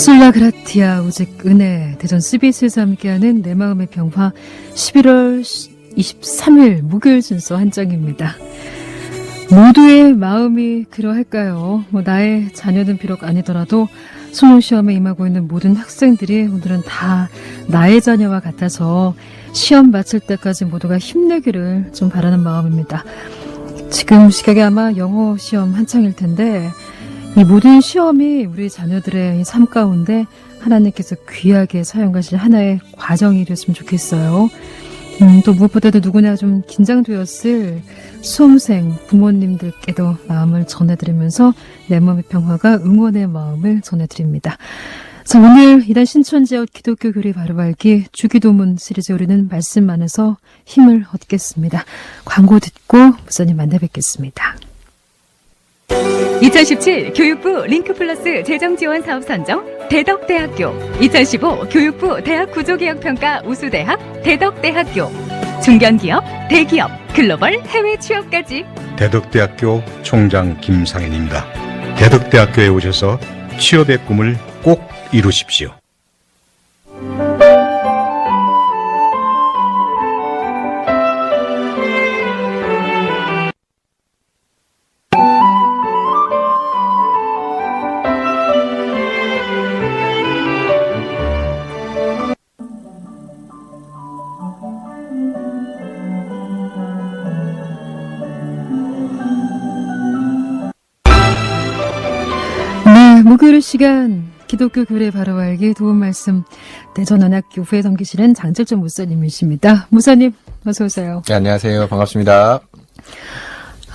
솔라 그라티아 오직 은혜 대전 CBS에서 함께하는 내 마음의 평화 11월 23일 목요일 순서 한 장입니다. 모두의 마음이 그러할까요? 뭐 나의 자녀는 비록 아니더라도 수능 시험에 임하고 있는 모든 학생들이 오늘은 다 나의 자녀와 같아서 시험 마칠 때까지 모두가 힘내기를 좀 바라는 마음입니다. 지금 시각에 아마 영어 시험 한창일 텐데 이 모든 시험이 우리 자녀들의 이삶 가운데 하나님께서 귀하게 사용하실 하나의 과정이 됐으면 좋겠어요. 음, 또 무엇보다도 누구나 좀 긴장되었을 수험생 부모님들께도 마음을 전해드리면서 내 마음의 평화가 응원의 마음을 전해드립니다. 자, 오늘 이단 신천지역 기독교 교리 바로 알기 주기도문 시리즈 우리는 말씀 안에서 힘을 얻겠습니다. 광고 듣고 목사님 만나 뵙겠습니다. 2017 교육부 링크플러스 재정지원 사업 선정 대덕대학교 2015 교육부 대학 구조개혁평가 우수대학 대덕대학교 중견기업, 대기업, 글로벌 해외 취업까지 대덕대학교 총장 김상현입니다. 대덕대학교에 오셔서 취업의 꿈을 꼭 이루십시오. 네, 목요일 시간 기독교 교리 바로 알기 도움 말씀 대전원학교 후에 섬기시는 장철전 목사님이십니다. 목사님 어서 오세요. 네, 안녕하세요. 반갑습니다.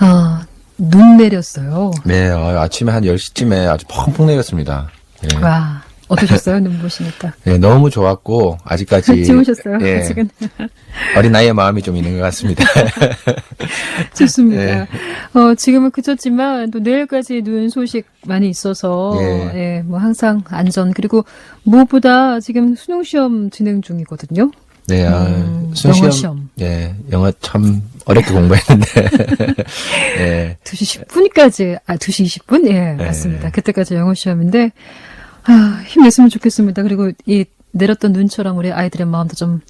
아, 눈 내렸어요. 네, 어, 아침에 한 10시쯤에 아주 펑펑 내렸습니다. 예. 와, 어떠셨어요? 눈 보시니까. 네, 너무 좋았고, 아직까지. 지우셨어요? 예, 아직은. 어린 나이의 마음이 좀 있는 것 같습니다. 좋습니다. 네. 어, 지금은 그쳤지만 또 내일까지 눈 소식 많이 있어서 예. 예, 뭐 항상 안전 그리고 무엇보다 지금 수능 시험 진행 중이거든요. 네, 아, 음, 수시험- 영어 시험. 예, 영어 참 어렵게 공부했는데. 예, 2시 10분까지, 아, 2시 20분? 예, 네. 맞습니다. 그때까지 영어 시험인데, 아, 힘냈으면 좋겠습니다. 그리고 이 내렸던 눈처럼 우리 아이들의 마음도 좀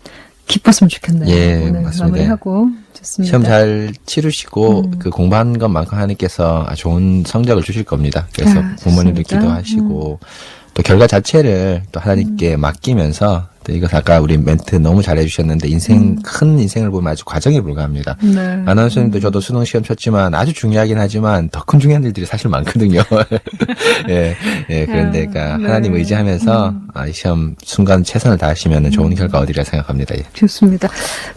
기뻤으면 좋겠네요. 예, 오늘 맞습니다. 마무리하고, 좋습니다. 시험 잘 치르시고, 음. 그 공부한 것만큼 하나님께서 좋은 성적을 주실 겁니다. 그래서 아, 부모님들 좋습니다. 음. 기도하시고, 또 결과 자체를 또 하나님께 맡기면서, 또 이것 아까 우리 멘트 너무 잘해주셨는데, 인생, 음. 큰 인생을 보면 아주 과정에 불과합니다. 네. 아나운서님도 저도 수능 시험 쳤지만 아주 중요하긴 하지만 더 큰 중요한 일들이 사실 많거든요. 예, 예, 그런데가 아, 네. 하나님 의지하면서 음. 아, 이 시험 순간 최선을 다하시면 좋은 결과 얻으리라 생각합니다. 예. 좋습니다.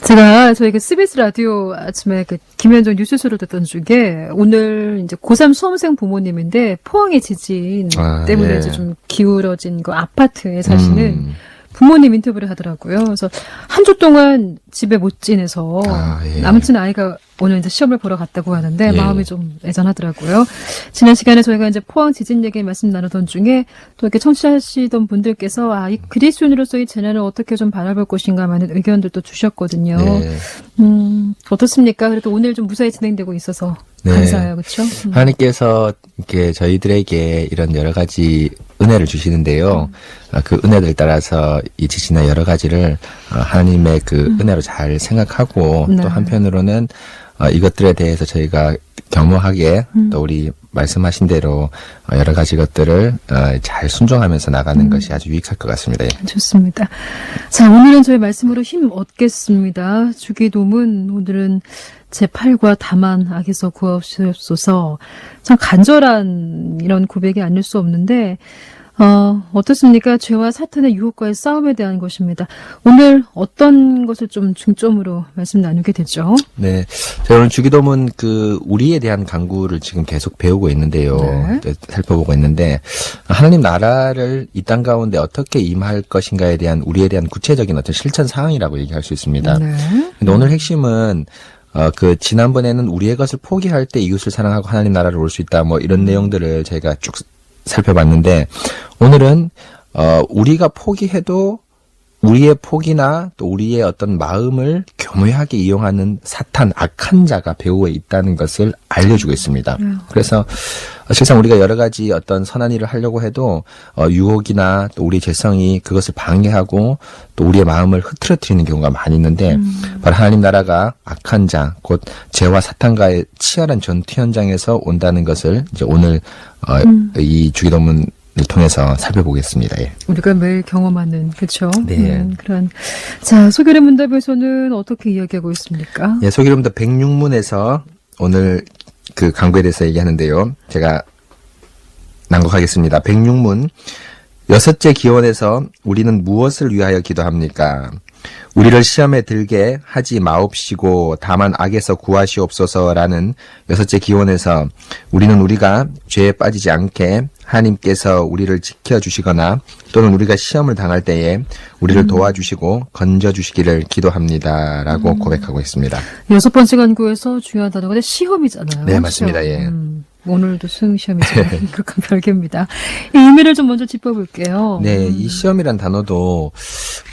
제가 저희 그 CBS 라디오 아침에 그 김현정 뉴스쇼를 듣던 중에 오늘 이제 고3 수험생 부모님인데 포항의 지진 아, 때문에 예. 이제 좀 기울어진 그 아파트에 사시는 음, 부모님 인터뷰를 하더라고요. 그래서 한 주 동안 집에 못 지내서 아, 예. 아무튼 아이가 오늘 이제 시험을 보러 갔다고 하는데 예. 마음이 좀 애잔하더라고요. 지난 시간에 저희가 이제 포항 지진 얘기 말씀 나누던 중에 또 이렇게 청취하시던 분들께서 아, 이 그리스도인으로서의 재난을 어떻게 좀 바라볼 것인가 하는 의견들도 주셨거든요. 예. 음, 어떻습니까? 그래도 오늘 좀 무사히 진행되고 있어서 네. 감사해요. 그렇죠? 하나님께서 이렇게 저희들에게 이런 여러 가지 은혜를 주시는데요. 아, 그 은혜들 따라서 이 지진의 여러 가지를 어, 하나님의 그 은혜로 잘 생각하고 네. 또 한편으로는 어, 이것들에 대해서 저희가 겸허하게 또 우리 말씀하신 대로 어, 여러 가지 것들을 어, 잘 순종하면서 나가는 것이 아주 유익할 것 같습니다. 예. 좋습니다. 자, 오늘은 저희 말씀으로 힘 얻겠습니다. 주기도문, 오늘은 제8과 다만 악에서 구하옵소서. 참 간절한 이런 고백이 아닐 수 없는데, 어, 어떻습니까? 죄와 사탄의 유혹과의 싸움에 대한 것입니다. 오늘 어떤 것을 좀 중점으로 말씀 나누게 되죠? 네. 저희 오늘 주기도문 그 우리에 대한 강구를 지금 계속 배우고 있는데요. 네. 네, 살펴보고 있는데 하나님 나라를 이 땅 가운데 어떻게 임할 것인가에 대한 우리에 대한 구체적인 어떤 실천 사항이라고 얘기할 수 있습니다. 네. 근데 오늘 핵심은 어, 그, 지난번에는 우리의 것을 포기할 때 이웃을 사랑하고 하나님 나라를 올 수 있다, 뭐, 이런 내용들을 저희가 쭉 살펴봤는데, 오늘은, 어, 우리가 포기해도 우리의 폭이나 또 우리의 어떤 마음을 교묘하게 이용하는 사탄 악한 자가 배후에 있다는 것을 알려주고 있습니다. 그래서 실상 우리가 여러 가지 어떤 선한 일을 하려고 해도 어, 유혹이나 또 우리 재성이 그것을 방해하고 또 우리의 마음을 흐트러뜨리는 경우가 많이 있는데 바로 하나님 나라가 악한 자, 곧 죄와 사탄과의 치열한 전투 현장에서 온다는 것을 이제 오늘 어, 이 주기도문을 통해서 살펴보겠습니다. 예. 우리가 매일 경험하는 그렇죠. 네. 그런 자 소결의 문답에서는 어떻게 이야기하고 있습니까? 예, 소기름부터 106문에서 오늘 그 강구에 대해서 얘기하는데요. 제가 낭독하겠습니다. 106문. 여섯째 기원에서 우리는 무엇을 위하여 기도합니까? 우리를 시험에 들게 하지 마옵시고 다만 악에서 구하시옵소서라는 여섯째 기원에서 우리는 우리가 죄에 빠지지 않게 하나님께서 우리를 지켜주시거나 또는 우리가 시험을 당할 때에 우리를 도와주시고 건져주시기를 기도합니다 라고 고백하고 있습니다. 여섯 번째 간구에서 중요한 단어가 시험이잖아요. 네, 맞습니다. 예. 음, 오늘도 수능 시험이잖아요. 그건 별개입니다. 이 의미를 좀 먼저 짚어볼게요. 네, 이 시험이란 단어도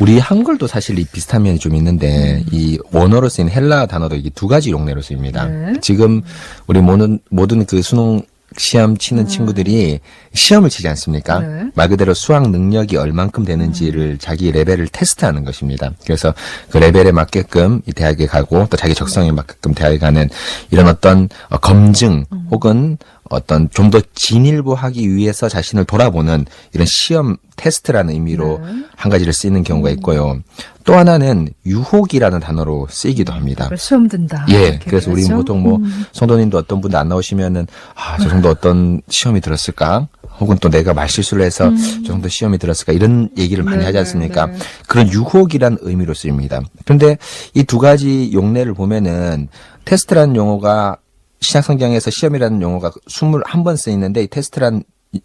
우리 한글도 사실 이 비슷한 면이 좀 있는데 이 원어로 쓰인 헬라 단어도 이게 두 가지 용례로 쓰입니다. 네. 지금 우리 모든 모든 그 수능 시험 치는 친구들이 시험을 치지 않습니까? 네. 말 그대로 수학 능력이 얼만큼 되는지를 자기 레벨을 테스트하는 것입니다. 그래서 그 레벨에 맞게끔 이 대학에 가고 또 자기 적성에 맞게끔 대학에 가는 이런 어떤 어, 검증 혹은 어떤 좀 더 진일보하기 위해서 자신을 돌아보는 이런 시험 테스트라는 의미로 네. 한 가지를 쓰이는 경우가 있고요. 또 하나는 유혹이라는 단어로 쓰이기도 합니다. 그걸 시험 든다. 예, 그래서 우리? 보통 뭐 음. 성도님도 어떤 분도 안 나오시면은 아, 저 정도 어떤 시험이 들었을까? 혹은 또 내가 말실수를 해서 저 정도 시험이 들었을까? 이런 얘기를 많이 음. 네, 하지 네, 않습니까? 네. 그런 유혹이란 의미로 쓰입니다. 그런데 이 두 가지 용례를 보면은 테스트라는 용어가 신약 성경에서 시험이라는 용어가 21번 쓰이는데 이 테스트란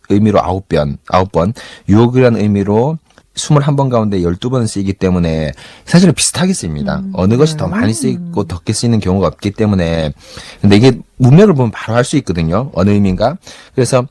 의미로 9번, 9번, 유혹이라는 의미로 21번 가운데 12번 쓰이기 때문에 사실은 비슷하게 쓰입니다. 어느 것이 더 많이 쓰이고 적게 쓰이는 경우가 없기 때문에 근데 이게 문맥을 보면 바로 알 수 있거든요. 어느 의미인가? 그래서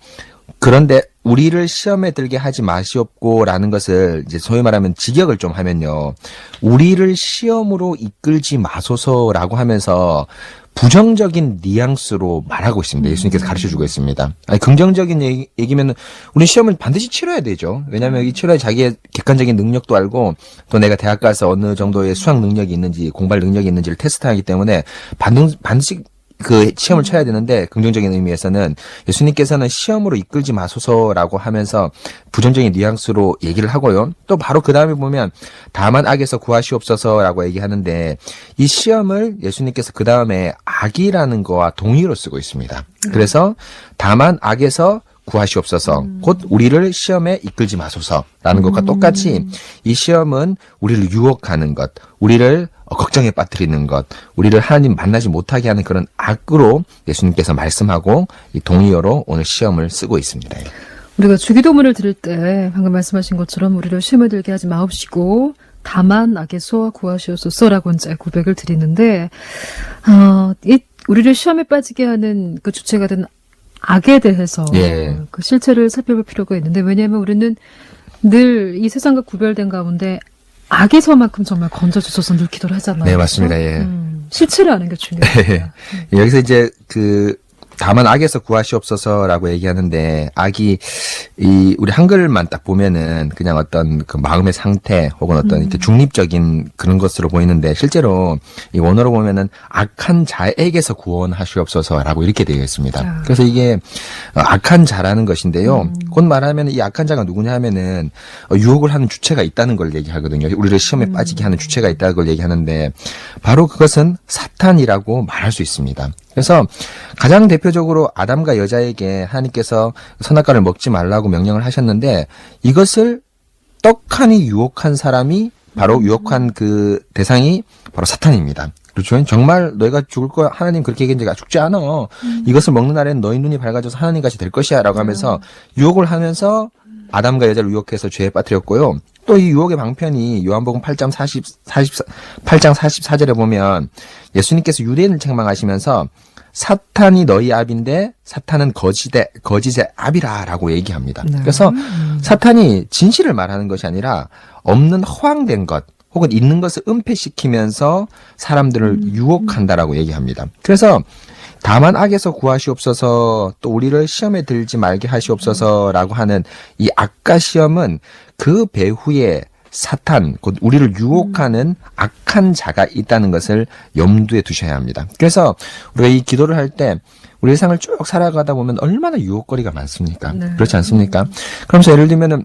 그런데 우리를 시험에 들게 하지 마시옵고라는 것을 이제 소위 말하면 직역을 좀 하면요. 우리를 시험으로 이끌지 마소서라고 하면서 부정적인 뉘앙스로 말하고 있습니다. 예수님께서 가르쳐 주고 있습니다. 아니, 긍정적인 얘기, 얘기면은 우리 시험을 반드시 치러야 되죠. 왜냐하면 이 치러야 자기의 객관적인 능력도 알고 또 내가 대학 가서 어느 정도의 수학 능력이 있는지 공부할 능력이 있는지를 테스트하기 때문에 반드, 반드시 그 시험을 쳐야 되는데 긍정적인 의미에서는 예수님께서는 시험으로 이끌지 마소서라고 하면서 부정적인 뉘앙스로 얘기를 하고요. 또 바로 그 다음에 보면 다만 악에서 구하시옵소서라고 얘기하는데 이 시험을 예수님께서 그 다음에 악이라는 거와 동의로 쓰고 있습니다. 그래서 다만 악에서 구하시옵소서. 곧 우리를 시험에 이끌지 마소서라는 것과 똑같이 이 시험은 우리를 유혹하는 것, 우리를 어, 걱정에 빠뜨리는 것, 우리를 하나님 만나지 못하게 하는 그런 악으로 예수님께서 말씀하고 이 동의어로 오늘 시험을 쓰고 있습니다. 우리가 주기도문을 들을 때 방금 말씀하신 것처럼 우리를 시험에 들게 하지 마옵시고 다만 악에서 구하시옵소서라고 이제 고백을 드리는데 어, 이 우리를 시험에 빠지게 하는 그 주체가 된 악에 대해서 예. 그 실체를 살펴볼 필요가 있는데 왜냐하면 우리는 늘 이 세상과 구별된 가운데 악에서만큼 정말 건져주셔서 늘 기도를 하잖아요. 네, 맞습니다. 그렇죠? 예. 음, 실체를 아는 게 중요해요. 여기서 이제 그 다만 악에서 구하시옵소서라고 얘기하는데 악이 이 우리 한글만 딱 보면은 그냥 어떤 그 마음의 상태 혹은 어떤 이렇게 중립적인 그런 것으로 보이는데 실제로 이 원어로 보면은 악한 자에게서 구원하시옵소서라고 이렇게 되어 있습니다. 아. 그래서 이게 어, 악한 자라는 것인데요. 곧 말하면 이 악한 자가 누구냐 하면은 어, 유혹을 하는 주체가 있다는 걸 얘기하거든요. 우리를 시험에 빠지게 하는 주체가 있다는 걸 얘기하는데 바로 그것은 사탄이라고 말할 수 있습니다. 그래서 가장 대표적으로 아담과 여자에게 하나님께서 선악과를 먹지 말라고 명령을 하셨는데 이것을 떡하니 유혹한 사람이 바로 유혹한 그 대상이 바로 사탄입니다. 그렇죠. 정말 너희가 죽을 거야. 하나님 그렇게 얘기했는데 죽지 않아. 이것을 먹는 날에는 너희 눈이 밝아져서 하나님 같이 될 것이야. 라고 하면서 유혹을 하면서 아담과 여자를 유혹해서 죄에 빠뜨렸고요. 또 이 유혹의 방편이 요한복음 8장 40, 44, 8장 44절에 보면 예수님께서 유대인을 책망하시면서 사탄이 너희 압인데 사탄은 거짓의 거짓의 압이라라고 얘기합니다. 네. 그래서 사탄이 진실을 말하는 것이 아니라 없는 허황된 것 혹은 있는 것을 은폐시키면서 사람들을 유혹한다라고 얘기합니다. 그래서 다만 악에서 구하시옵소서 또 우리를 시험에 들지 말게 하시옵소서라고 하는 이 악과 시험은 그 배후에 사탄, 곧 우리를 유혹하는 악한 자가 있다는 것을 염두에 두셔야 합니다. 그래서 우리가 이 기도를 할 때 우리 세상을 쭉 살아가다 보면 얼마나 유혹거리가 많습니까? 네. 그렇지 않습니까? 그러면서 예를 들면은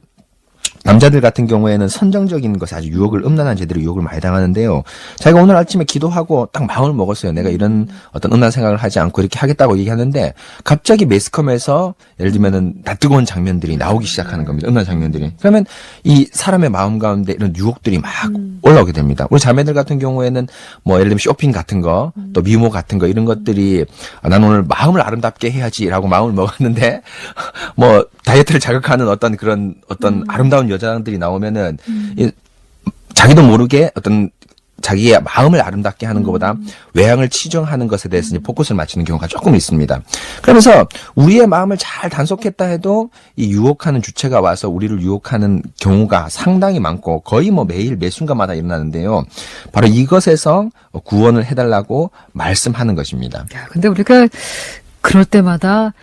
남자들 같은 경우에는 선정적인 것에 아주 유혹을 음란한 제대로 유혹을 많이 당하는데요. 자기가 오늘 아침에 기도하고 딱 마음을 먹었어요. 내가 이런 어떤 음란 생각을 하지 않고 이렇게 하겠다고 얘기하는데 갑자기 매스컴에서 예를 들면은 낯뜨거운 장면들이 나오기 시작하는 겁니다. 음란 장면들이. 그러면 이 사람의 마음 가운데 이런 유혹들이 막 올라오게 됩니다. 우리 자매들 같은 경우에는 뭐 예를 들면 쇼핑 같은 거, 또 미모 같은 거 이런 것들이 아, 난 오늘 마음을 아름답게 해야지라고 마음을 먹었는데 뭐 다이어트를 자극하는 어떤 그런 어떤 아름다운 여자들이 나오면은 이 자기도 모르게 어떤 자기의 마음을 아름답게 하는 것보다 외향을 치정하는 것에 대해서 이제 포커스를 맞추는 경우가 조금 있습니다. 그러면서 우리의 마음을 잘 단속했다 해도 이 유혹하는 주체가 와서 우리를 유혹하는 경우가 상당히 많고 거의 뭐 매일 매 순간마다 일어나는데요. 바로 이것에서 구원을 해달라고 말씀하는 것입니다. 야, 근데 우리가 그럴 때마다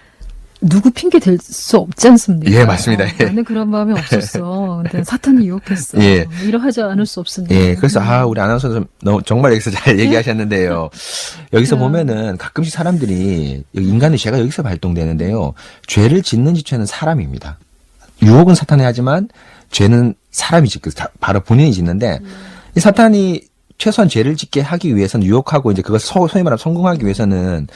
누구 핑계 댈수 없지 않습니까? 예, 맞습니다. 어, 예. 나는 그런 마음이 없었어. 근데 사탄이 유혹했어. 예. 이러하지 않을 수 없으니까. 예, 그래서 아 우리 아나운서는 너무 정말 여기서 잘 얘기하셨는데요. 여기서 야. 보면은 가끔씩 사람들이 인간의 죄가 여기서 발동되는데요. 죄를 짓는 지체는 사람입니다. 유혹은 사탄이 하지만 죄는 사람이 짓고 다- 바로 본인이 짓는데 이 사탄이 최소한 죄를 짓게 하기 위해서는 유혹하고 이제 그걸 소, 소위 말하면 성공하기 위해서는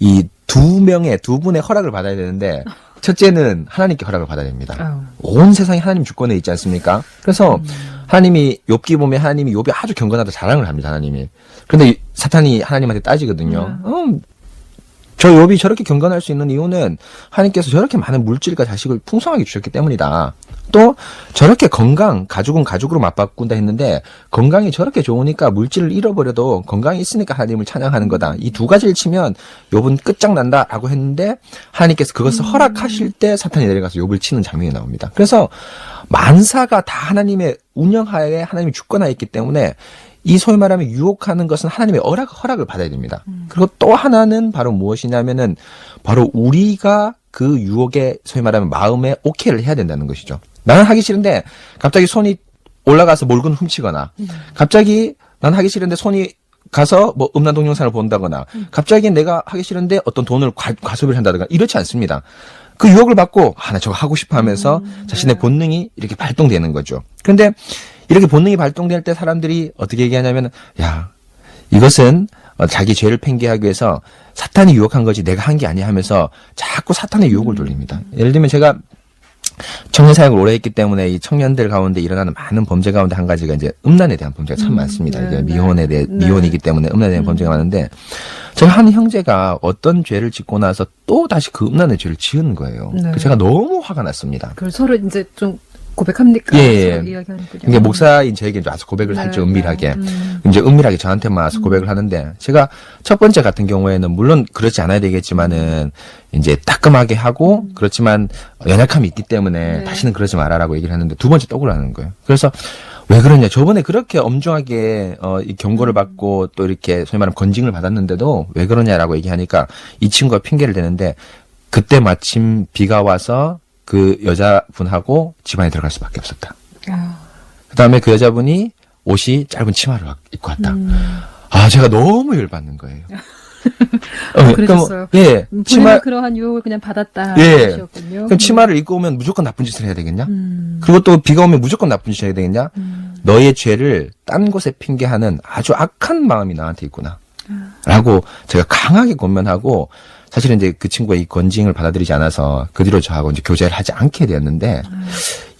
이 두 명의 두 분의 허락을 받아야 되는데 첫째는 하나님께 허락을 받아야 됩니다. 아유. 온 세상이 하나님 주권에 있지 않습니까? 그래서 하나님이 욥기 보면 하나님이 욥이 아주 경건하다 자랑을 합니다. 하나님이. 그런데 이 사탄이 하나님한테 따지거든요. 음, 저 욥이 저렇게 경건할 수 있는 이유는 하나님께서 저렇게 많은 물질과 자식을 풍성하게 주셨기 때문이다. 또 저렇게 건강 가죽은 가죽으로 맞바꾼다 했는데 건강이 저렇게 좋으니까 물질을 잃어버려도 건강이 있으니까 하나님을 찬양하는 거다. 이 두 가지를 치면 욥은 끝장난다라고 했는데 하나님께서 그것을 허락하실 때 사탄이 내려가서 욥을 치는 장면이 나옵니다. 그래서 만사가 다 하나님의 운영하에 하나님이 주권하에 있기 때문에 이 소위 말하면 유혹하는 것은 하나님의 허락, 허락을 받아야 됩니다. 그리고 또 하나는 바로 무엇이냐면은 바로 우리가 그 유혹에 소위 말하면 마음에 오케이를 해야 된다는 것이죠. 나는 하기 싫은데 갑자기 손이 올라가서 몰근 훔치거나 갑자기 난 하기 싫은데 손이 가서 뭐 음란 동영상을 본다거나 갑자기 내가 하기 싫은데 어떤 돈을 과, 과소비를 한다든가 이렇지 않습니다. 그 유혹을 받고 아 나 저거 하고 싶어 하면서 자신의 본능이 이렇게 발동되는 거죠. 그런데 이렇게 본능이 발동될 때 사람들이 어떻게 얘기하냐면 야 이것은 어, 자기 죄를 팽개하기 위해서 사탄이 유혹한 거지 내가 한 게 아니야 하면서 자꾸 사탄의 유혹을 돌립니다. 예를 들면 제가 청년 사역을 오래 했기 때문에 이 청년들 가운데 일어나는 많은 범죄 가운데 한 가지가 이제 음란에 대한 범죄가 참 많습니다. 네, 이게 네. 미혼에 대해 네. 미혼이기 때문에 음란에 대한 범죄가 많은데 제가 한 형제가 어떤 죄를 짓고 나서 또 다시 그 음란의 죄를 지은 거예요. 네. 그래서 제가 너무 화가 났습니다. 그걸 서로 이제 좀 고백합니까? 예, 예. 이야기하는군요. 이게 목사인 저에게 이제 와서 고백을 네, 은밀하게. 네. 음. 이제 은밀하게 저한테만 와서 고백을 하는데 제가 첫 번째 같은 경우에는 물론 그렇지 않아야 되겠지만은 이제 따끔하게 하고 그렇지만 연약함이 있기 때문에 네. 다시는 그러지 말아라고 얘기를 하는데 두 번째 또 그러는 거예요. 그래서 왜 그러냐? 저번에 그렇게 엄중하게 어, 이 경고를 받고 또 이렇게 소위 말하면 건징을 받았는데도 왜 그러냐라고 얘기하니까 이 친구가 핑계를 대는데 그때 마침 비가 와서 그 여자분하고 집안에 들어갈 수밖에 없었다. 아, 그 다음에 그 여자분이 옷이 짧은 치마를 확 입고 왔다. 음. 아, 제가 너무 열받는 거예요. 어, 그러셨어요? 그럼, 예, 음, 치마, 그러한 유혹을 그냥 받았다. 예. 하셨군요. 그럼 치마를 입고 오면 무조건 나쁜 짓을 해야 되겠냐? 음. 그리고 또 비가 오면 무조건 나쁜 짓을 해야 되겠냐? 음. 너의 죄를 딴 곳에 핑계하는 아주 악한 마음이 나한테 있구나. 아. 라고 제가 강하게 권면하고 사실은 이제 그 친구가 이 건징을 받아들이지 않아서 그 뒤로 저하고 이제 교제를 하지 않게 되었는데 음.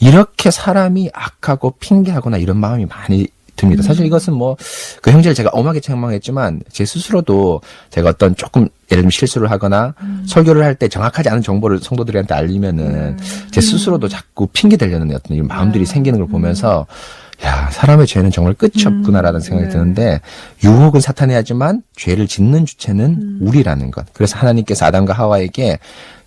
이렇게 사람이 악하고 핑계하거나 이런 마음이 많이 듭니다. 사실 이것은 뭐 그 형제를 제가 엄하게 책망했지만 제 스스로도 제가 어떤 조금 예를 들면 실수를 하거나 설교를 할 때 정확하지 않은 정보를 성도들한테 알리면은 제 스스로도 자꾸 핑계 대려는 어떤 이런 마음들이 생기는 걸 보면서 야 사람의 죄는 정말 끝이 없구나라는 생각이 네. 드는데 유혹은 사탄이 하지만 죄를 짓는 주체는 우리라는 것. 그래서 하나님께서 아담과 하와에게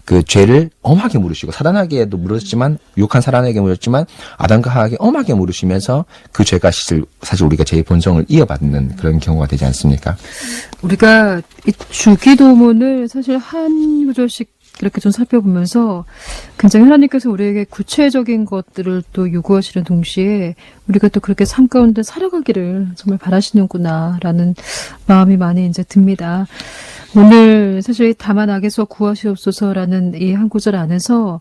그 죄를 엄하게 물으시고 사단에게도 물었지만 유혹한 사단에게 물었지만 아담과 하에게 엄하게 물으시면서 그 죄가 사실 사실 우리가 제 본성을 이어받는 그런 경우가 되지 않습니까? 우리가 이 주기도문을 사실 한 구절씩 이렇게 좀 살펴보면서 굉장히 하나님께서 우리에게 구체적인 것들을 또 요구하시는 동시에 우리가 또 그렇게 삶 가운데 살아가기를 정말 바라시는구나라는 마음이 많이 이제 듭니다. 오늘 사실 다만 악에서 구하시옵소서라는 이 한 구절 안에서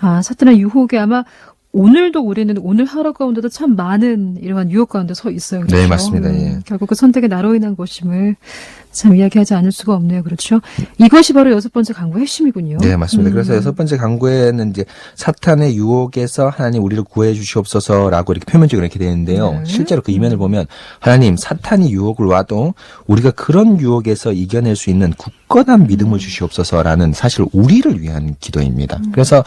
아 사탄의 유혹이 아마 오늘도 우리는 오늘 하루 가운데도 참 많은 이러한 유혹 가운데 서 있어요. 그렇죠? 네, 맞습니다. 예. 결국 그 선택이 나로 인한 것임을 참 이야기하지 않을 수가 없네요. 그렇죠? 이것이 바로 여섯 번째 강구의 핵심이군요. 네, 맞습니다. 음. 그래서 여섯 번째 강구에는 이제 사탄의 유혹에서 하나님 우리를 구해 주시옵소서라고 이렇게 표면적으로 이렇게 되어 있는데요. 네. 실제로 그 이면을 보면 하나님 사탄이 유혹을 와도 우리가 그런 유혹에서 이겨낼 수 있는 굳건한 믿음을 주시옵소서라는 사실 우리를 위한 기도입니다. 그래서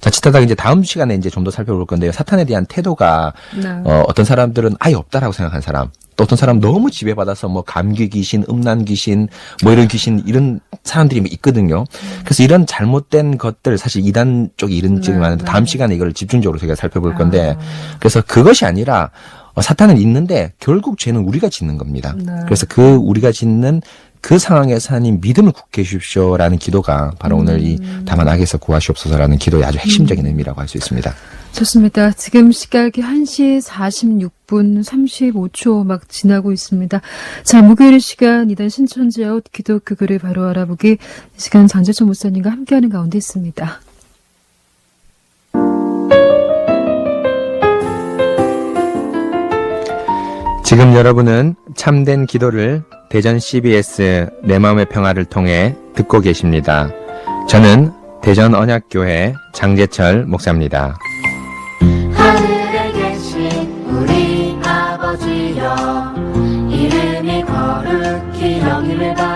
자칫하다 이제 다음 시간에 이제 좀 더 살펴볼 건데요. 사탄에 대한 태도가 네. 어, 어떤 사람들은 아예 없다라고 생각한 사람, 또 어떤 사람 너무 지배받아서 뭐 감기 귀신, 음란 귀신, 뭐 이런 귀신 이런 사람들이 있거든요. 그래서 이런 잘못된 것들 사실 이단 쪽이 이런 쪽이 네, 많은데 네. 다음 시간에 이걸 집중적으로 저희가 살펴볼 건데 아. 그래서 그것이 아니라 어, 사탄은 있는데 결국 죄는 우리가 짓는 겁니다. 네. 그래서 그 우리가 짓는 그 상황에서 하나님 믿음을 굳게 해주십시오라는 기도가 바로 오늘 이 음. 다만 악에서 구하시옵소서라는 기도의 아주 핵심적인 의미라고 할 수 있습니다. 좋습니다. 지금 시각이 1시 46분 35초 막 지나고 있습니다. 자, 목요일 시간 이단 신천지 아웃 기도 그 글을 바로 알아보기 이 시간 장재천 목사님과 함께하는 가운데 있습니다. 지금 여러분은 참된 기도를 대전 CBS 내 마음의 평화를 통해 듣고 계십니다. 저는 대전 언약교회 장재철 목사입니다. 거룩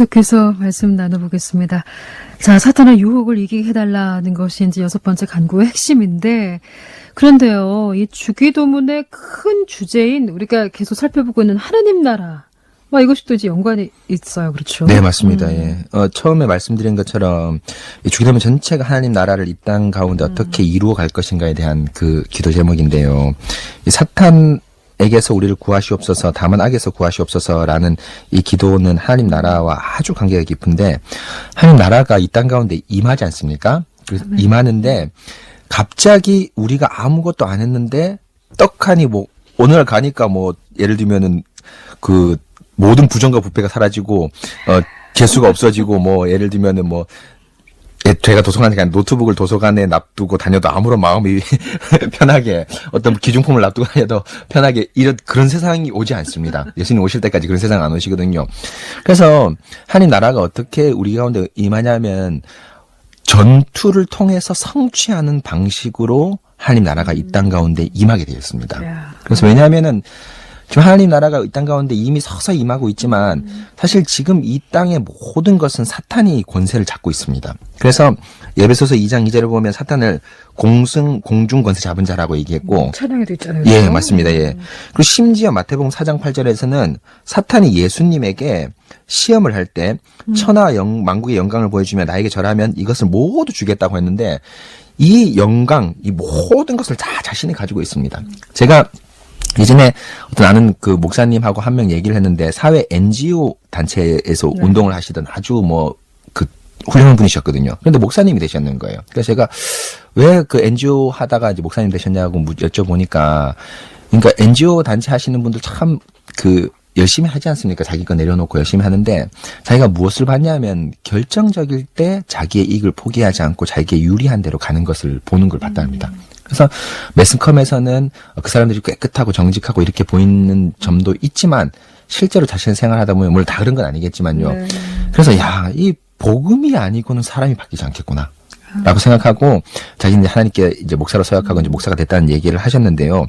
계속해서 말씀 나눠보겠습니다. 자, 사탄의 유혹을 이기게 해달라는 것이 이제 여섯 번째 간구의 핵심인데, 그런데요, 이 주기도문의 큰 주제인 우리가 계속 살펴보고 있는 하나님 나라, 와 이것이 또 이제 연관이 있어요, 그렇죠? 네, 맞습니다. 음. 예. 어, 처음에 말씀드린 것처럼 이 주기도문 전체가 하나님 나라를 이 땅 가운데 어떻게 이루어 갈 것인가에 대한 그 기도 제목인데요. 이 사탄 에게서 우리를 구하시옵소서, 다만 악에서 구하시옵소서라는 이 기도는 하나님 나라와 아주 관계가 깊은데 하나님 나라가 이 땅 가운데 임하지 않습니까? 그래서 임하는데 갑자기 우리가 아무것도 안 했는데 떡하니 뭐 오늘 가니까 뭐 예를 들면은 그 모든 부정과 부패가 사라지고 어 개수가 없어지고 뭐 예를 들면은 뭐 예, 제가 도서관에 가 노트북을 도서관에 놔두고 다녀도 아무런 마음이 편하게 어떤 기중품을 놔두고 다녀도 편하게 이런 그런 세상이 오지 않습니다. 예수님 오실 때까지 그런 세상 안 오시거든요. 그래서 하나님 나라가 어떻게 우리 가운데 임하냐면 전투를 통해서 성취하는 방식으로 하나님 나라가 이 땅 가운데 임하게 되었습니다. 야. 그래서 왜냐하면은 지금 하나님 나라가 이 땅 가운데 이미 서서히 임하고 있지만 사실 지금 이 땅의 모든 것은 사탄이 권세를 잡고 있습니다. 그래서 예배소서 2장 2절을 보면 사탄을 공승 공중 권세 잡은 자라고 얘기했고 찬양에도 있잖아요. 예? 맞습니다. 예. 그리고 심지어 마태복음 4장 8절에서는 사탄이 예수님에게 시험을 할 때 천하 영 만국의 영광을 보여주며 나에게 절하면 이것을 모두 주겠다고 했는데 이 영광, 이 모든 것을 다 자신이 가지고 있습니다. 제가 예전에 어떤 아는 그 목사님하고 한 명 얘기를 했는데 사회 NGO 단체에서 네. 운동을 하시던 아주 뭐 그 훌륭한 분이셨거든요. 그런데 목사님이 되셨는 거예요. 그래서 제가 왜 그 NGO 하다가 이제 목사님 되셨냐고 묻- 여쭤보니까 그러니까 NGO 단체 하시는 분들 참 그 열심히 하지 않습니까? 자기 거 내려놓고 열심히 하는데 자기가 무엇을 봤냐면 결정적일 때 자기의 이익을 포기하지 않고 자기에게 유리한 대로 가는 것을 보는 걸 봤답니다. 그래서 매스컴에서는 그 사람들이 깨끗하고 정직하고 이렇게 보이는 점도 있지만 실제로 자신의 생활하다 보면 물론 다 그런 건 아니겠지만요. 네. 그래서 야, 이 복음이 아니고는 사람이 바뀌지 않겠구나. 라고 생각하고 자기는 하나님께 이제 목사로 서약하고 이제 목사가 됐다는 얘기를 하셨는데요.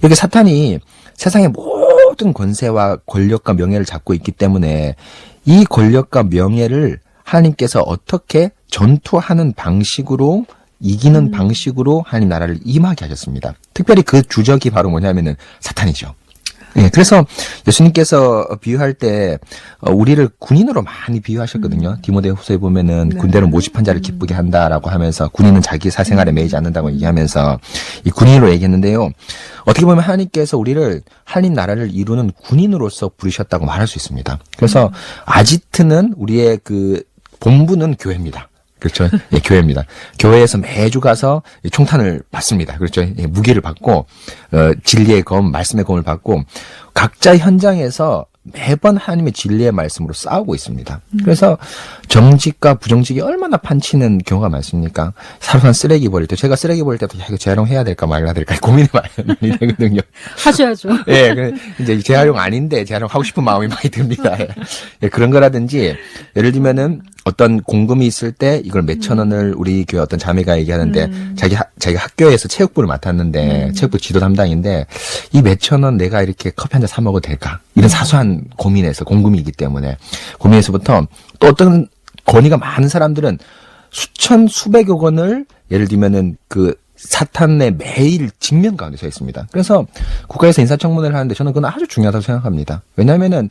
이렇게 사탄이 세상의 모든 권세와 권력과 명예를 잡고 있기 때문에 이 권력과 명예를 하나님께서 어떻게 전투하는 방식으로 이기는 방식으로 하나님 나라를 임하게 하셨습니다. 특별히 그 주적이 바로 뭐냐면은 사탄이죠. 예, 그래서 예수님께서 비유할 때 어, 우리를 군인으로 많이 비유하셨거든요. 디모데 후서에 보면은 네. 군대로 모집한 자를 기쁘게 한다라고 하면서 군인은 자기 사생활에 매이지 않는다고 얘기하면서 이 군인으로 얘기했는데요. 어떻게 보면 하나님께서 우리를 하나님 나라를 이루는 군인으로서 부르셨다고 말할 수 있습니다. 그래서 아지트는 우리의 그 본부는 교회입니다. 그렇죠. 예, 교회입니다. 교회에서 매주 가서 이 총탄을 받습니다. 그렇죠. 예, 무기를 받고, 어, 진리의 검, 말씀의 검을 받고, 각자 현장에서 매번 하나님의 진리의 말씀으로 싸우고 있습니다. 그래서 정직과 부정직이 얼마나 판치는 경우가 많습니까? 사소한 쓰레기 버릴 때, 제가 쓰레기 버릴 때도 야, 이거 재활용해야 될까 말아야 될까 고민이 많이 되거든요. 하셔야죠. 예, 그 이제 재활용 아닌데 재활용하고 싶은 마음이 많이 듭니다. 예. 예, 그런 거라든지 예를 들면은 어떤 공금이 있을 때 이걸 몇천 원을 우리 교회 어떤 자매가 얘기하는데 자기 하, 자기 학교에서 체육부를 맡았는데 체육부 지도 담당인데 이 몇천 원 내가 이렇게 커피 한 잔 사 먹어도 될까? 이런 사소한 고민에서 공금이기 때문에 고민에서부터 또 어떤 권위가 많은 사람들은 수천 수백억 원을 예를 들면은 그 사탄의 매일 직면 가운데 서 있습니다. 그래서 국가에서 인사청문회를 하는데 저는 그건 아주 중요하다고 생각합니다. 왜냐하면은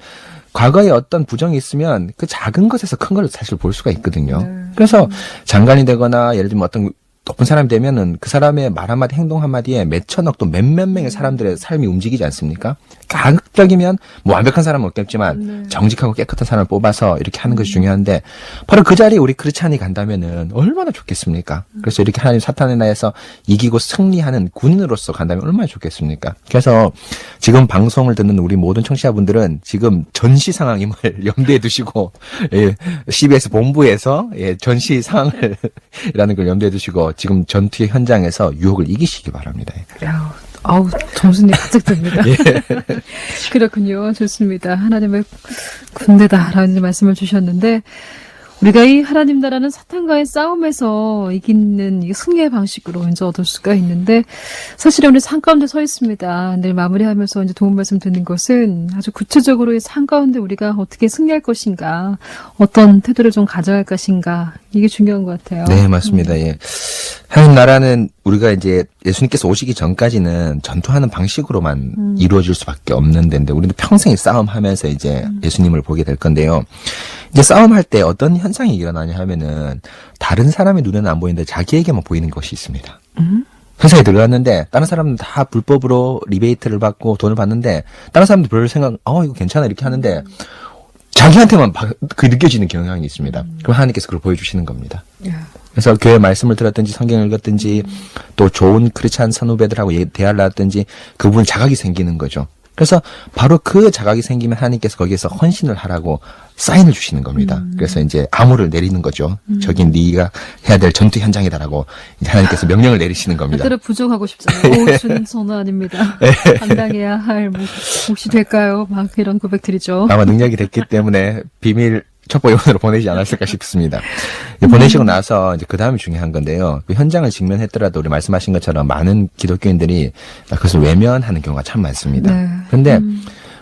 과거에 어떤 부정이 있으면 그 작은 것에서 큰 걸 사실 볼 수가 있거든요. 그래서 장관이 되거나 예를 들면 어떤 높은 사람이 되면은 그 사람의 말 한마디 행동 한마디에 몇 천억 또 몇몇 명의 사람들의 삶이 움직이지 않습니까? 가급적이면 뭐 완벽한 사람은 없겠지만 정직하고 깨끗한 사람을 뽑아서 이렇게 하는 것이 중요한데 바로 그 자리에 우리 크리스찬이 간다면은 얼마나 좋겠습니까? 그래서 이렇게 하나님 사탄의 나에서 이기고 승리하는 군인으로서 간다면 얼마나 좋겠습니까? 그래서 지금 방송을 듣는 우리 모든 청취자분들은 지금 전시 상황임을 염두에 두시고 예, CBS 본부에서 예, 전시 상황을 라는 걸 염두에 두시고 지금 전투의 현장에서 유혹을 이기시기 바랍니다. 아우, 바짝 듭니다. 예. 그렇군요. 좋습니다. 하나님의 군대다라는 말씀을 주셨는데, 우리가 이 하나님 나라는 사탄과의 싸움에서 이기는 이 승리의 방식으로 이제 얻을 수가 있는데, 사실은 우리 산 가운데 서 있습니다. 늘 마무리하면서 이제 도움 말씀 듣는 것은 아주 구체적으로 이 산 가운데 우리가 어떻게 승리할 것인가, 어떤 태도를 좀 가져갈 것인가, 이게 중요한 것 같아요. 네, 맞습니다. 예. 하나님 나라는 우리가 이제 예수님께서 오시기 전까지는 전투하는 방식으로만 이루어질 수밖에 없는 데인데 우리는 평생 싸움하면서 이제 예수님을 보게 될 건데요. 이제 싸움할 때 어떤 현상이 일어나냐 하면은 다른 사람의 눈에는 안 보이는데 자기에게만 보이는 것이 있습니다. 회사에 들어갔는데 다른 사람은 다 불법으로 리베이트를 받고 돈을 받는데 다른 사람들 별 생각, 어 이거 괜찮아 이렇게 하는데 자기한테만 바- 그 느껴지는 경향이 있습니다. 그럼 하나님께서 그걸 보여주시는 겁니다. 야. 그래서 교회 말씀을 들었든지 성경을 읽었든지 또 좋은 크리스찬 선후배들하고 예- 대화를 나눴든지 그분 자각이 생기는 거죠. 그래서 바로 그 자각이 생기면 하나님께서 거기에서 헌신을 하라고 사인을 주시는 겁니다. 그래서 이제 암호를 내리는 거죠. 저긴 네가 해야 될 전투 현장이다라고 이제 하나님께서 명령을 내리시는 겁니다. 때로 부족하고 싶잖아요. 오, 저는 아닙니다. 감당해야 할 몫, 몫이 될까요? 막 이런 고백들이죠. 아마 능력이 됐기 때문에 비밀 첩보용으로 보내지 않았을까 싶습니다. 보내시고 나서 이제 그 다음이 중요한 건데요. 그 현장을 직면했더라도 우리 말씀하신 것처럼 많은 기독교인들이 그것을 외면하는 경우가 참 많습니다. 네. 그런데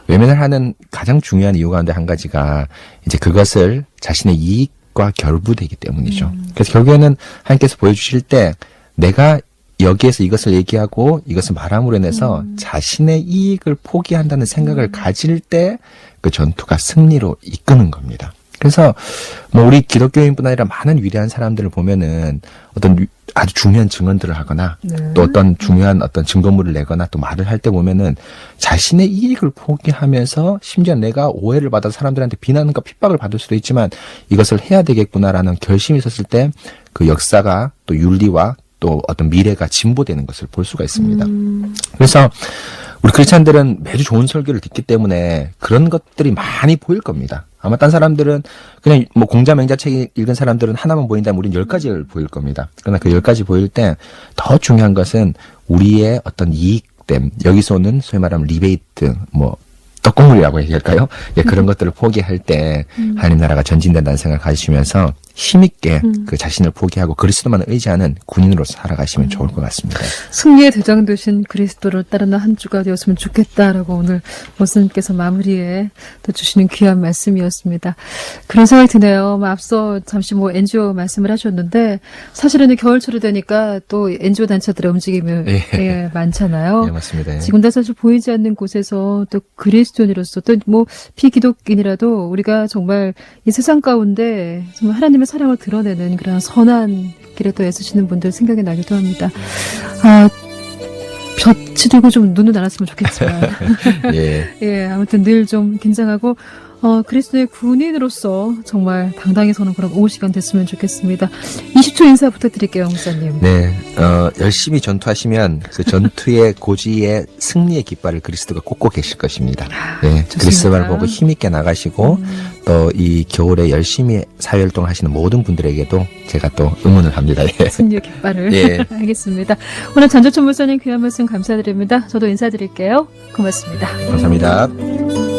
외면을 하는 가장 중요한 이유 가운데 한 가지가 이제 그것을 자신의 이익과 결부되기 때문이죠. 그래서 결국에는 하나님께서 보여주실 때 내가 여기에서 이것을 얘기하고 이것을 말함으로 인해서 자신의 이익을 포기한다는 생각을 가질 때 그 전투가 승리로 이끄는 겁니다. 그래서 뭐 우리 기독교인뿐 아니라 많은 위대한 사람들을 보면은 어떤 위- 아주 중요한 증언들을 하거나 네. 또 어떤 중요한 어떤 증거물을 내거나 또 말을 할 때 보면은 자신의 이익을 포기하면서 심지어 내가 오해를 받아 사람들한테 비난과 핍박을 받을 수도 있지만 이것을 해야 되겠구나라는 결심이 있었을 때 그 역사가 또 윤리와 또 어떤 미래가 진보되는 것을 볼 수가 있습니다. 음, 그래서 우리 크리스찬들은 매주 좋은 설교를 듣기 때문에 그런 것들이 많이 보일 겁니다. 아마 딴 사람들은 그냥 뭐 공자 맹자책 읽은 사람들은 하나만 보인다면 우린 열 가지를 보일 겁니다. 그러나 그 열 가지 보일 때 더 중요한 것은 우리의 어떤 이익됨, 여기서 오는 소위 말하면 리베이트, 뭐 떡국물이라고 얘기할까요? 예, 그런 것들을 포기할 때 하나님 나라가 전진된다는 생각을 가지시면서 힘있게 음. 그 자신을 포기하고 그리스도만 의지하는 군인으로 살아가시면 좋을 것 같습니다. 승리의 대장 되신 그리스도를 따르는 한 주가 되었으면 좋겠다라고 오늘 모스님께서 마무리에 또 주시는 귀한 말씀이었습니다. 그런 생각이 드네요. 뭐 앞서 잠시 뭐 NGO 말씀을 하셨는데 사실은 겨울철이 되니까 또 NGO 단체들의 움직임이 예. 예, 많잖아요. 네, 맞습니다. 예. 지금 다 사실 보이지 않는 곳에서 또 그리스도인으로서 또뭐 피기독인이라도 우리가 정말 이 세상 가운데 정말 하나님 의 사랑을 드러내는 그런 선한 길에 또 애쓰시는 분들 생각이 나기도 합니다. 아, 볕이 들고 좀 눈은 안 왔으면 좋겠지만. 예. 예, 아무튼 늘 좀 긴장하고, 어, 그리스도의 군인으로서 정말 당당히 서는 그런 오후 시간 됐으면 좋겠습니다. 20초 인사 부탁드릴게요, 목사님. 네, 어, 열심히 전투하시면 그 전투의 고지의 승리의 깃발을 그리스도가 꽂고 계실 것입니다. 네, 좋습니다. 그리스도를 보고 힘있게 나가시고 음. 또이 겨울에 열심히 사회활동 하시는 모든 분들에게도 제가 또 응원을 합니다. 예. 승리의 깃발을. 예. 알겠습니다. 오늘 전조천 목사님 귀한 말씀 감사드립니다. 저도 인사드릴게요. 고맙습니다. 감사합니다.